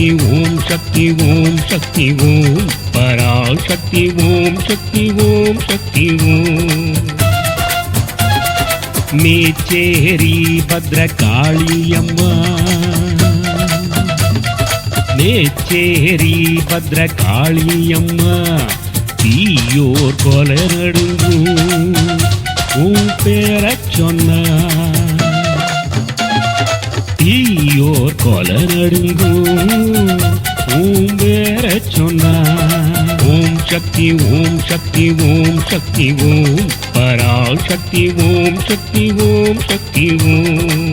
சக்தி ஓம் சக்தி ஓம் சக்தி ஓம். பரால் சக்தி ஓம் சக்தி ஓம் சக்தி ஓம். மேச்சேரி பத்ரகாளியம்மா. மேச்சேரி பத்ரகாளியம்மா. தீயோர் கொல நடுங்கும். உன் பேரச் சொன்னா கொல நடுங்கும் ஓம் வேற சொன்னா ஓம் சக்தி ஓம் சக்தி ஓம் சக்தி ஓம் பரால் சக்தி ஓம் சக்தி ஓம் சக்தி ஓம்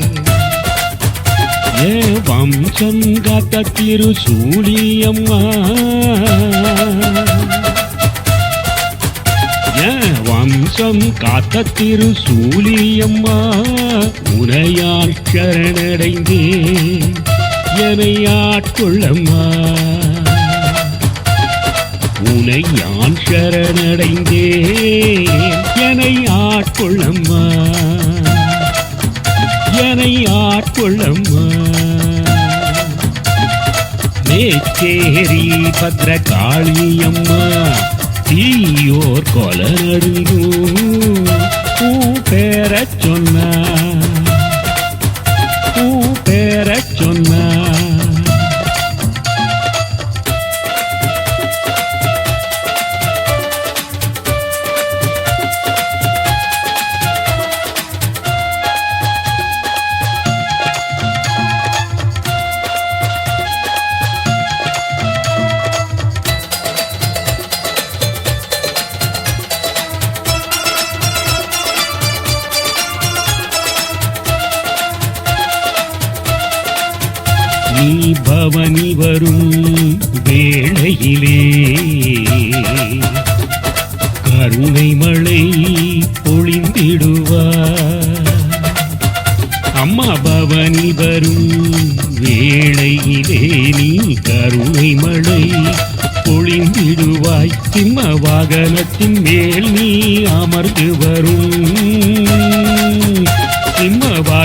ஏ வம்சம் காத்த திருசூலியம்மா வம்சம் காத்த திரு சூலியம்மா உனையால் சரணடைந்தேன் என்னை ஆட்கொள்ளம்மா. உனை யான் சரணடைந்தேன் என்னை ஆட்கொள்ளம்மா. என்னை ஆட்கொள்ளம்மா. மேச்சேரி பத்ரகாளியம்மா தீயோர் கொல பூ பேரச் சொன்னா நீ பவனி வரும் வேளையிலே. கருணை மழை பொழிந்திடுவார். அம்மா பவனி வரும் வேளையிலே நீ கருணை மழை பொழிந்திடுவாய். சிம்ம வாகனத்தின் மேல் நீ அமர்ந்து வரும்.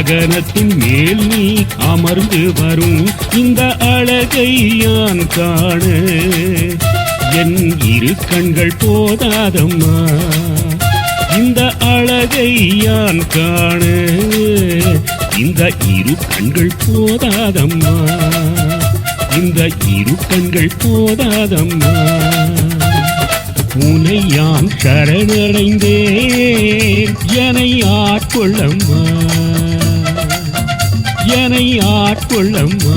வாகனத்தின் மேல் நீ அமர்ந்து வரும். இந்த அழகை யான் காண? என் இரு கண்கள் போதாதம்மா. இந்த அழகை யான் காண? இந்த இரு கண்கள் போதாதம்மா. இந்த இரு கண்கள் போதாதம்மா. உனை யான் சரணடைந்தேன்? என்னை ஆட்கொள்ளம்மா. என்னை ஆட்கொள்ளம்மா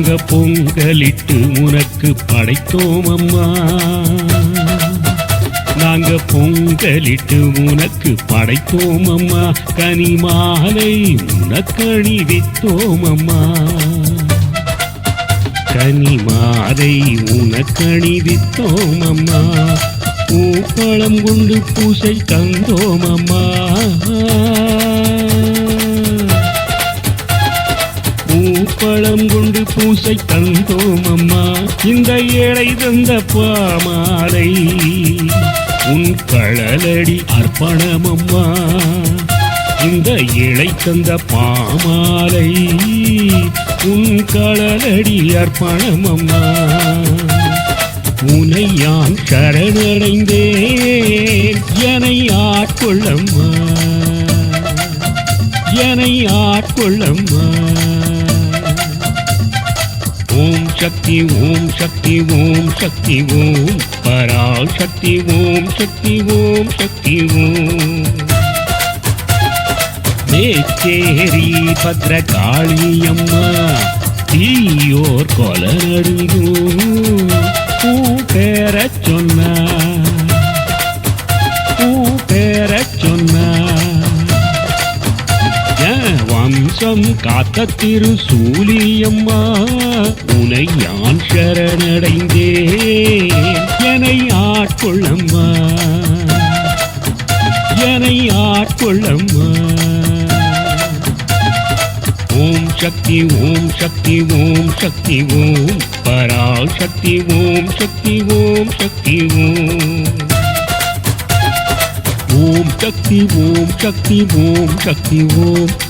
நாங்க பொங்கலிட்டு உனக்கு படைத்தோம் அம்மா. நாங்க பொங்கலிட்டு உனக்கு படைத்தோம் அம்மா. கனி மாலை உனக்கணி வித்தோம் அம்மா. கனி மாலை உனக்கணி வித்தோம் அம்மா. பூப்பழம் கொண்டு பூசை தந்தோம் அம்மா. பழம் கொண்டு பூசை தந்தோம் அம்மா. இந்த ஏழை தந்த பாமாலை. உன் கழலடி அர்ப்பணம் அம்மா. இந்த இழை தந்த பாமாலை. உன் கழலடி அர்ப்பணம் அம்மா. உனை யான் சரணடைந்தேன் என்னை ஆட்கொள்ளம்மா என்னை ஆட்கொள்ளம்மா ஓம் சக்தி ஓம் சக்தி ஓம் சக்தி ஓம். பரால் சக்தி ஓம் சக்தி ஓம் சக்தி ஓம். மேச்சேரி பத்ரகாளியம்மா தீயோர் கொல பூ பேரச் சொன்னார். பூ காத்த திரு சூலியம்மா உனை யான் சரணடைந்தேன்? என்னை ஆட்கொள்ளம்மா என்னை ஆட்கொள்ளம்மா. ஓம் சக்தி ஓம் சக்தி ஓம் சக்தி ஓம் பரால் சக்தி ஓம் சக்தி ஓம் சக்தி ஓம். ஓம் சக்தி ஓம் சக்தி ஓம் சக்தி ஓம்